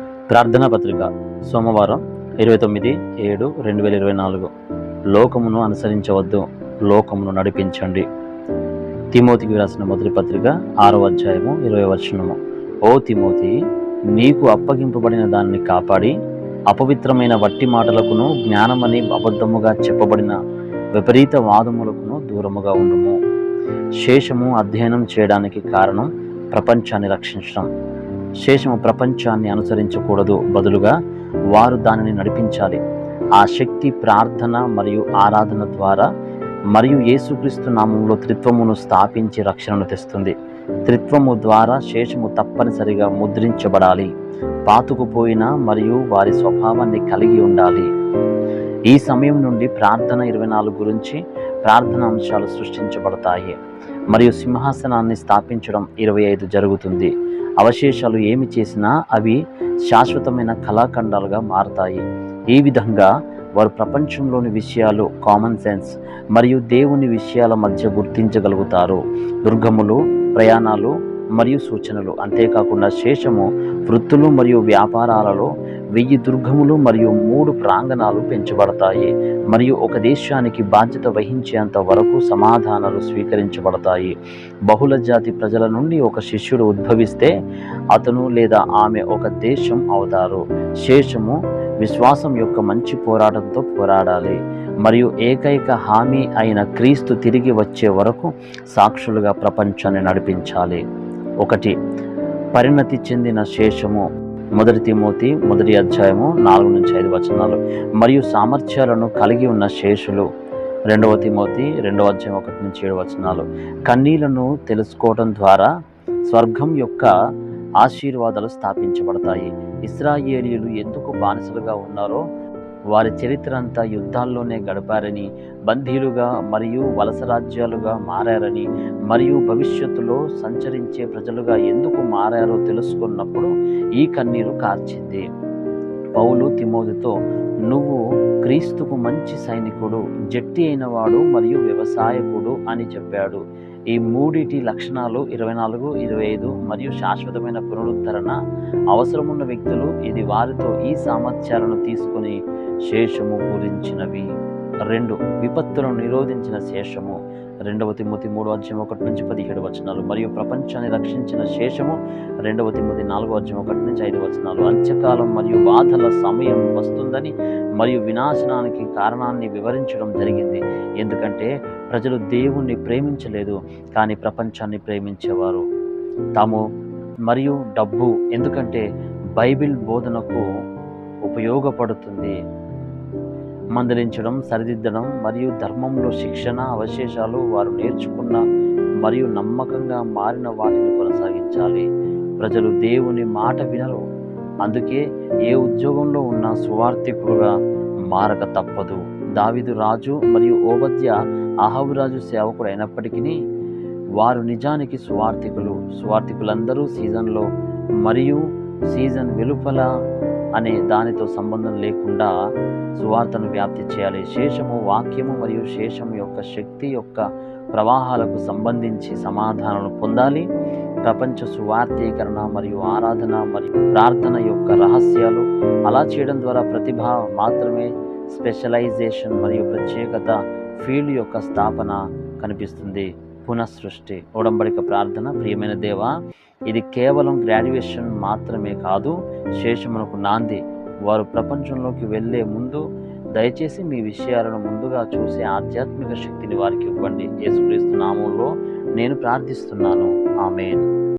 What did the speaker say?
ప్రార్థనా పత్రిక సోమవారం ఇరవై తొమ్మిది ఏడు రెండు వేల ఇరవై నాలుగు. లోకమును అనుసరించవద్దు లోకమును నడిపించండి. తిమోతికి రాసిన మొదటి పత్రిక ఆరో అధ్యాయము ఇరవై వచనము. ఓ తిమోతి నీకు అప్పగింపబడిన దాన్ని కాపాడి అపవిత్రమైన వట్టి మాటలకును జ్ఞానమని అబద్ధముగా చెప్పబడిన విపరీత వాదములకును దూరముగా ఉండుము. శేషము అధ్యయనం చేయడానికి కారణం ప్రపంచాన్ని రక్షించడం. శేషము ప్రపంచాన్ని అనుసరించకూడదు. బదులుగా వారు దానిని నడిపించాలి. ఆ శక్తి ప్రార్థన మరియు ఆరాధన ద్వారా మరియు యేసుక్రీస్తు నామంలో త్రిత్వమును స్థాపించి రక్షణను తెస్తుంది. త్రిత్వము ద్వారా శేషము తప్పనిసరిగా ముద్రించబడాలి. పాతుకుపోయిన మరియు వారి స్వభావాన్ని కలిగి ఉండాలి. ఈ సమయం నుండి ప్రార్థన ఇరవై నాలుగు గురించి ప్రార్థన అంశాలు సృష్టించబడతాయి. మరియు సింహాసనాన్ని స్థాపించడం ఇరవై ఐదు జరుగుతుంది. అవశేషాలు ఏమి చేసినా అవి శాశ్వతమైన కళాఖండాలుగా మారతాయి. ఈ విధంగా వారు ప్రపంచంలోని విషయాలు కామన్ సెన్స్ మరియు దేవుని విషయాల మధ్య గుర్తించగలుగుతారు. దుర్గములు ప్రయాణాలు మరియు సూచనలు. అంతేకాకుండా శేషము వృత్తులు మరియు వ్యాపారాలలో వెయ్యి దుర్గములు మరియు మూడు ప్రాంగణాలు పెంచబడతాయి. మరియు ఒక దేశానికి బాధ్యత వహించేంత వరకు సమాధానాలు స్వీకరించబడతాయి. బహుళ జాతి ప్రజల నుండి ఒక శిష్యుడు ఉద్భవిస్తే అతను లేదా ఆమె ఒక దేశం అవుతారు. శేషము విశ్వాసం యొక్క మంచి పోరాటంతో పోరాడాలి. మరియు ఏకైక హామీ అయిన క్రీస్తు తిరిగి వచ్చే వరకు సాక్షులుగా ప్రపంచాన్ని నడిపించాలి. ఒకటి. పరిణతి చెందిన శేషము. మొదటి తిమోతి మొదటి అధ్యాయము నాలుగు నుంచి ఐదు వచనాలు. మరియు సామర్థ్యాలను కలిగి ఉన్న శేషులు. రెండవ తిమోతి రెండవ అధ్యాయం ఒకటి నుంచి ఏడు వచనాలు. కన్నీలను తెలుసుకోవడం ద్వారా స్వర్గం యొక్క ఆశీర్వాదాలు స్థాపించబడతాయి. ఇస్రాయేలీలు ఎందుకు బానిసలుగా ఉన్నారో వారి చరిత్ర అంతా యుద్ధాల్లోనే గడిపారని బందీలుగా మరియు వలస రాజ్యాలుగా మారారని మరియు భవిష్యత్తులో సంచరించే ప్రజలుగా ఎందుకు మారారో తెలుసుకున్నప్పుడు ఈ కన్నీరు కార్చింది. పౌలు తిమోదితో నువ్వు క్రీస్తుకు మంచి సైనికుడు జట్టి అయినవాడు మరియు వ్యవసాయకుడు అని చెప్పాడు. ఈ మూడిటి లక్షణాలు ఇరవై నాలుగు ఇరవై ఐదు మరియు శాశ్వతమైన పునరుద్ధరణ అవసరమున్న వ్యక్తులు ఇది వారితో ఈ సామర్థ్యాలను తీసుకొని శేషము గురించినవి రెండు విపత్తులను నిరోధించిన శేషము. రెండవ తిమ్మతి మూడు అధ్యాయం ఒకటి నుంచి పదిహేడు వచనాలు. మరియు ప్రపంచాన్ని రక్షించిన శేషము. రెండవ తిమ్మతి నాలుగో అధ్యాయం ఒకటి నుంచి ఐదు వచనాలు. అంత్యకాలం మరియు బాధల సమయం వస్తుందని మరియు వినాశనానికి కారణాన్ని వివరించడం జరిగింది. ఎందుకంటే ప్రజలు దేవుణ్ణి ప్రేమించలేదు కానీ ప్రపంచాన్ని ప్రేమించేవారు. తాము మరియు డబ్బు ఎందుకంటే బైబిల్ బోధనకు ఉపయోగపడుతుంది. మందలించడం సరిదిద్దడం మరియు ధర్మంలో శిక్షణ అవశేషాలు వారు నేర్చుకున్న మరియు నమ్మకంగా మారిన వాటిని కొనసాగించాలి. ప్రజలు దేవుని మాట వినరు. అందుకే ఏ ఉద్యోగంలో ఉన్న సువార్థికుడుగా మారక తప్పదు. దావిదు రాజు మరియు ఓబద్య అహవురాజు సేవకుడు అయినప్పటికీ వారు నిజానికి సువార్థికులు. సువార్థికులందరూ సీజన్లో మరియు సీజన్ వెలుపల అనే దానితో సంబంధం లేకుండా సువార్తను వ్యాప్తి చేయాలి. శేషము వాక్యము మరియు శేషము యొక్క శక్తి యొక్క ప్రవాహాలకు సంబంధించి సమాధానాలు పొందాలి. ప్రపంచ సువార్థీకరణ మరియు ఆరాధన మరియు ప్రార్థన యొక్క రహస్యాలు అలా చేయడం ద్వారా ప్రతిభ మాత్రమే స్పెషలైజేషన్ మరియు ప్రత్యేకత ఫీల్డ్ యొక్క స్థాపన కనిపిస్తుంది. పునఃసృష్టి ఉడంబడిక ప్రార్థన. ప్రియమైన దేవ ఇది కేవలం గ్రాడ్యుయేషన్ మాత్రమే కాదు శేషమునకు నాంది. వారు ప్రపంచంలోకి వెళ్ళే ముందు దయచేసి మీ విషయాలను ముందుగా చూసే ఆధ్యాత్మిక శక్తిని వారికి ఇవ్వండి. యేసుక్రీస్తు నామంలో నేను ప్రార్థిస్తున్నాను. ఆమెన్.